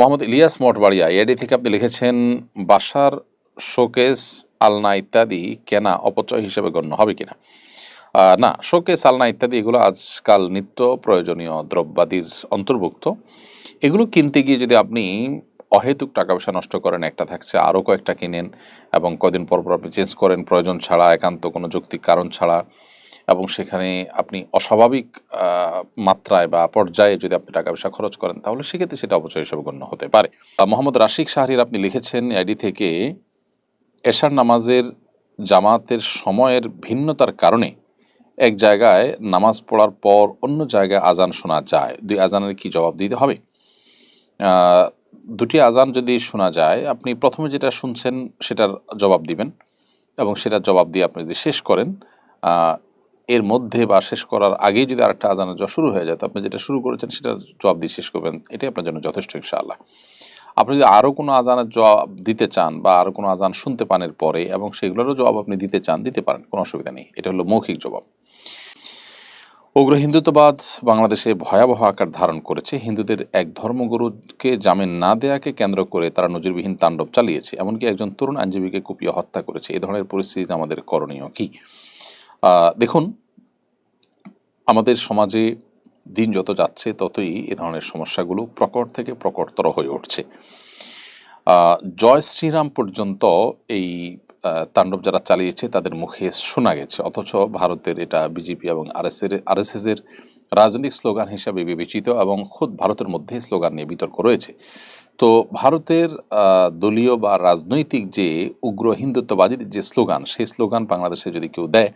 মোহাম্মদ ইলিয়াস মঠবাড়িয়া এডি থেকে আপনি লিখেছেন, বাসার শোকেস, আলনা ইত্যাদি কেনা অপচয় হিসেবে গণ্য হবে কিনা? না, শোকেস, আলনা ইত্যাদি এগুলো আজকাল নিত্য প্রয়োজনীয় দ্রব্যাদির অন্তর্ভুক্ত। এগুলো কিনতে গিয়ে যদি আপনি অহেতুক টাকা পয়সা নষ্ট করেন, একটা থাকছে আরও কয়েকটা কিনেন এবং কদিন পর পর আপনি চেঞ্জ করেন, প্রয়োজন ছাড়া, একান্ত কোনো যৌক্তিক কারণ ছাড়া এবং সেখানে আপনি অস্বাভাবিক মাত্রায় বা পর্যায়ে যদি আপনি টাকা পয়সা খরচ করেন, তাহলে সেক্ষেত্রে সেটা অপচয় হিসেবে গণ্য হতে পারে। মোহাম্মদ রাশিক শাহরির আপনি লিখেছেন আইডি থেকে, এশার নামাজের জামাতের সময়ের ভিন্নতার কারণে এক জায়গায় নামাজ পড়ার পর অন্য জায়গায় আজান শোনা যায়। দুই আজানের কি জবাব দিতে হবে? দুটি আজান যদি শোনা যায়, আপনি প্রথমে যেটা শুনছেন সেটার জবাব দিবেন এবং সেটার জবাব দিয়ে আপনি যদি শেষ করেন এর মধ্যে বা শেষ করার আগেই যদি আরেকটা আজানের জ শুরু হয়ে যায়, তো আপনি যেটা শুরু করেছেন সেটার জবাব দিয়ে শেষ করবেন। এটাই আপনার জন্য যথেষ্ট ইনশাআল্লাহ। আপনি যদি আরও কোনো আজানের জবাব দিতে চান বা আরও কোনো আজান শুনতে পান এর পরে এবং সেগুলোরও জবাব আপনি দিতে চান, দিতে পারেন, কোনো অসুবিধা নেই। এটা হলো মৌখিক জবাব। উগ্র হিন্দুত্ববাদ বাংলাদেশে ভয়াবহ আকার ধারণ করেছে। হিন্দুদের এক ধর্মগুরুকে জামিন না দেয়াকে কেন্দ্র করে তারা নজিরবিহীন তাণ্ডব চালিয়েছে। এমনকি একজন তরুণ আইনজীবীকে কুপিয়ে হত্যা করেছে। এই ধরনের পরিস্থিতিতে আমাদের করণীয় কি? দেখুন আমাদের সমাজে দিন যত যাচ্ছে, ততই এ ধরনের সমস্যাগুলো প্রকট থেকে প্রকটতর হয়ে উঠছে। জয় শ্রীরাম পর্যন্ত এই তাণ্ডব যারা চালিয়েছে, তাদের মুখে শোনা গেছে। অথচ ভারতের এটা বিজেপি এবং আরএসএস এর রাজনৈতিক স্লোগান হিসাবে বিবেচিত এবং খোদ ভারতের মধ্যে স্লোগান নিয়ে বিতর্ক রয়েছে। তো ভারতের দলীয় বা রাজনৈতিক যে উগ্র হিন্দুত্ববাদীর যে স্লোগান সেই স্লোগান বাংলাদেশে যদি কেউ দেয়,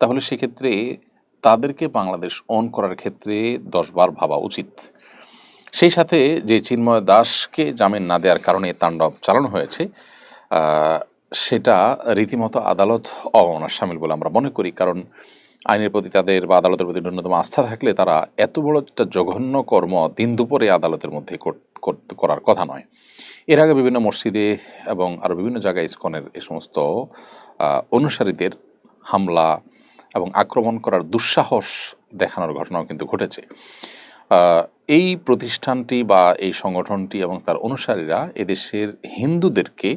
তাহলে সেক্ষেত্রে তাদেরকে বাংলাদেশ অন করার ক্ষেত্রে দশবার ভাবা উচিত। সেই সাথে যে চিন্ময় দাসকে জামিন না দেওয়ার কারণে তাণ্ডব চালানো হয়েছে সেটা রীতিমতো আদালত অবমাননার সামিল বলে আমরা মনে করি। কারণ আইনের প্রতি তাদের বা আদালতের প্রতি ন্যূনতম আস্থা থাকলে তারা এত বড় একটা জঘন্য কর্ম দিন দুপুরে আদালতের মধ্যে কর- কর- করার কথা নয়। এর আগে বিভিন্ন মসজিদে এবং আরও বিভিন্ন জায়গায় ইস্কনের এ সমস্ত অনুসারীদের হামলা এবং আক্রমণ করার দুঃসাহস দেখানোর ঘটনাও কিন্তু ঘটেছে। এই প্রতিষ্ঠানটি বা এই সংগঠনটি এবং তার অনুসারীরা এদেশের হিন্দুদেরকে,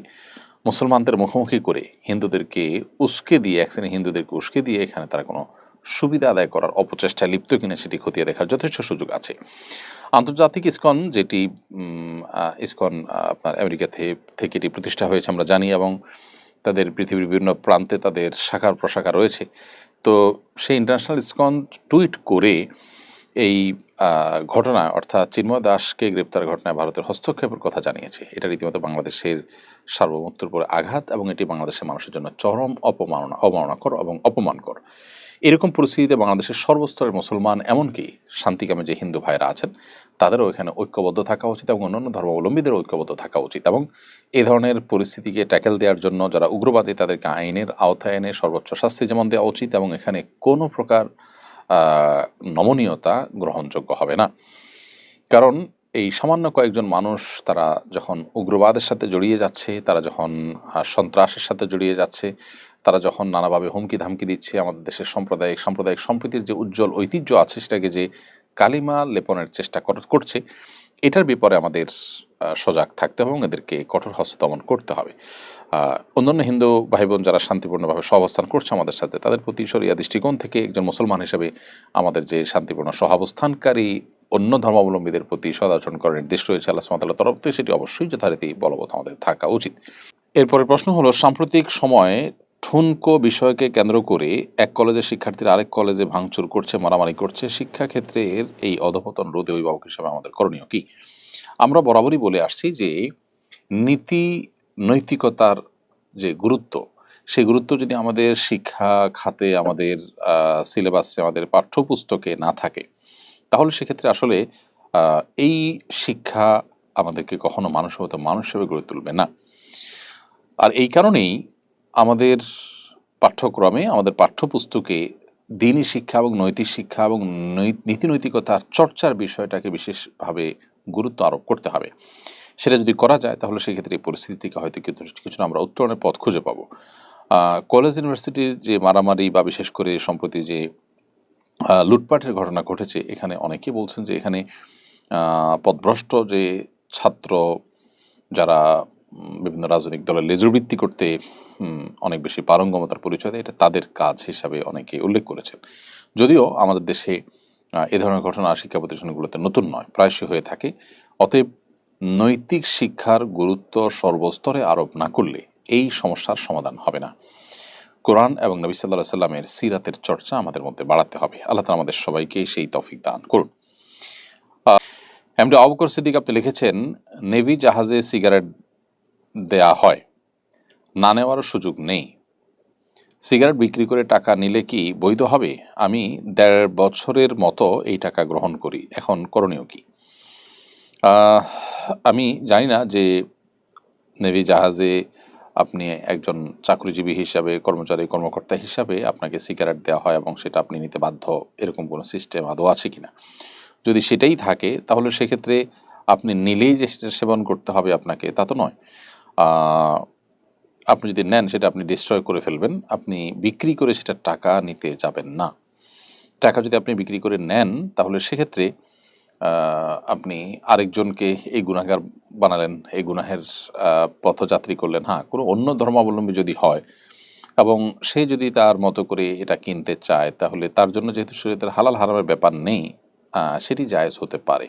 মুসলমানদের মুখোমুখি করে হিন্দুদেরকে উস্কে দিয়ে, এক শ্রেণি হিন্দুদেরকে উস্কে দিয়ে এখানে তারা কোনো সুবিধা আদায় করার অপচেষ্টায় লিপ্ত কিনা সেটি খতিয়ে দেখার যথেষ্ট সুযোগ আছে। আন্তর্জাতিক ইসকন, যেটি ইসকন আপনার আমেরিকা থেকে থেকে এটি প্রতিষ্ঠা হয়েছে আমরা জানি এবং তাদের পৃথিবীর বিভিন্ন প্রান্তে তাদের শাখার প্রশাখা রয়েছে। তো সেই ইন্টারন্যাশনাল ইসকন টুইট করে এই ঘটনা, অর্থাৎ চিন্ময় দাসকে গ্রেপ্তার ঘটনায় ভারতের হস্তক্ষেপের কথা জানিয়েছে। এটা রীতিমতো বাংলাদেশের সার্বভৌমত্বের উপরে আঘাত এবং এটি বাংলাদেশের মানুষের জন্য চরম অপমাননা অবমাননাকর এবং অপমানকর। এরকম পরিস্থিতিতে বাংলাদেশের সর্বস্তরের মুসলমান এমনকি শান্তিকামী যে হিন্দু ভাইরা আছেন, তাদেরও এখানে ঐক্যবদ্ধ থাকা উচিত এবং অন্যান্য ধর্মাবলম্বীদেরও ঐক্যবদ্ধ থাকা উচিত এবং এ ধরনের পরিস্থিতিকে ট্যাকেল দেওয়ার জন্য যারা উগ্রবাদী, তাদেরকে আইনের আওতায় এনে সর্বোচ্চ শাস্তি যেমন দেওয়া উচিত এবং এখানে কোনো প্রকার নমনীয়তা গ্রহণযোগ্য হবে না। কারণ এই সামান্য কয়েকজন মানুষ তারা যখন উগ্রবাদের সাথে জড়িয়ে যাচ্ছে, তারা যখন সন্ত্রাসের সাথে জড়িয়ে যাচ্ছে, তারা যখন নানাভাবে হুমকি ধামকি দিচ্ছে, আমাদের দেশের সাম্প্রদায়িক সাম্প্রদায়িক সম্প্রীতির যে উজ্জ্বল ঐতিহ্য আছে, সেটাকে যে কালিমা লেপনের চেষ্টা কর- করছে এটার ব্যাপারে আমাদের সজাগ থাকতে হবে এবং এদেরকে কঠোর হস্তদমন করতে হবে। অন্যান্য হিন্দু ভাই বোন যারা শান্তিপূর্ণভাবে সহাবস্থান করছে আমাদের সাথে, তাদের প্রতি সরিয়া দৃষ্টিকোণ থেকে একজন মুসলমান হিসেবে আমাদের যে শান্তিপূর্ণ সহাবস্থানকারী অন্য ধর্মাবলম্বীদের প্রতি সদাচরণ করার নির্দেশ রয়েছে আল্লাহ সুমাতাল্লাহ তরফ থেকে, সেটি অবশ্যই যথারীতি বলবৎ আমাদের থাকা উচিত। এরপরে প্রশ্ন হলো, সাম্প্রতিক সময়ে ঠুনকো বিষয়কে কেন্দ্র করে এক কলেজের শিক্ষার্থীরা আরেক কলেজে ভাঙচুর করছে, মারামারি করছে। শিক্ষাক্ষেত্রের এই অধপতন রোধে অভিভাবক হিসাবে আমাদের করণীয় কি? আমরা বরাবরই বলে আসছি যে, নীতি নৈতিকতার যে গুরুত্ব, সেই গুরুত্ব যদি আমাদের শিক্ষা খাতে, আমাদের সিলেবাসে, আমাদের পাঠ্যপুস্তকে না থাকে, তাহলে সেক্ষেত্রে আসলে এই শিক্ষা আমাদেরকে কখনো মানুষ হতে মানুষ হিসেবে গড়ে তুলবে না। আর এই কারণেই আমাদের পাঠ্যক্রমে আমাদের পাঠ্যপুস্তকে দিনী শিক্ষা এবং নৈতিক শিক্ষা এবং নীতি নৈতিকতার চর্চার বিষয়টাকে বিশেষভাবে গুরুত্ব আরোপ করতে হবে। সেটা যদি করা যায় তাহলে সেক্ষেত্রে এই পরিস্থিতি থেকে হয়তো কিছু কিছু আমরা উত্তরণের পথ খুঁজে পাবো। কলেজ ইউনিভার্সিটির যে মারামারি বা বিশেষ করে সম্প্রতি যে লুটপাটের ঘটনা ঘটেছে এখানে অনেকে বলছেন যে এখানে আহ, পথভ্রষ্ট যে ছাত্র যারা বিভিন্ন রাজনৈতিক দলের লেজুরবৃত্তি করতে অনেক বেশি পারঙ্গমতার পরিচয় দেয়। এটা তাদের কাজ হিসাবে অনেকে উল্লেখ করেছেন। যদিও আমাদের দেশে এ ধরনের ঘটনা শিক্ষা প্রতিষ্ঠানগুলোতে নতুন নয়, প্রায়শই হয়ে থাকে। অতএব নৈতিক শিক্ষার গুরুত্ব সর্বস্তরে আরোপ না করলে এই সমস্যার সমাধান হবে না। কোরআন এবং নবী সাল্লাহ সাল্লামের সিরাতের চর্চা আমাদের মধ্যে বাড়াতে হবে। আল্লাহ তালা আমাদের সবাইকে সেই তফিক দান করুন। এমডি অবকর সিদ্দিক আপনি লিখেছেন, নেভি জাহাজে সিগারেট দেয়া হয়। না নেওয়ারও সুযোগ নেই। সিগারেট বিক্রি করে টাকা নিলে কি বৈধ হবে? আমি দেড় বছরের মতো এই টাকা গ্রহণ করি। এখন করণীয় কি? আমি জানি না যে নেভি জাহাজে আপনি একজন চাকরিজীবী হিসাবে, কর্মচারী, কর্মকর্তা হিসাবে আপনাকে সিগারেট দেওয়া হয় এবং সেটা আপনি নিতে বাধ্য। এরকম কোনো সিস্টেম আদৌ আছে কি না যদি সেটাই থাকে, তাহলে সেক্ষেত্রে আপনি নিলেই যে সেটা সেবন করতে হবে আপনাকে, তা তো নয়। আপনি যদি নেন, সেটা আপনি ডিস্ট্রয় করে ফেলবেন। আপনি বিক্রি করে সেটা টাকা নিতে যাবেন না। টাকা যদি আপনি বিক্রি করে নেন, তাহলে সেক্ষেত্রে আপনি আরেকজনকে এই গুণাগার বানালেন, এই গুনাহের পথযাত্রী করলেন। হ্যাঁ কোনো অন্য ধর্মাবলম্বী যদি হয় এবং সে যদি তার মতো করে এটা কিনতে চায়, তাহলে তার জন্য যেহেতু শরীরের হালাল হারামের ব্যাপার নেই সেটি জায়েজ হতে পারে।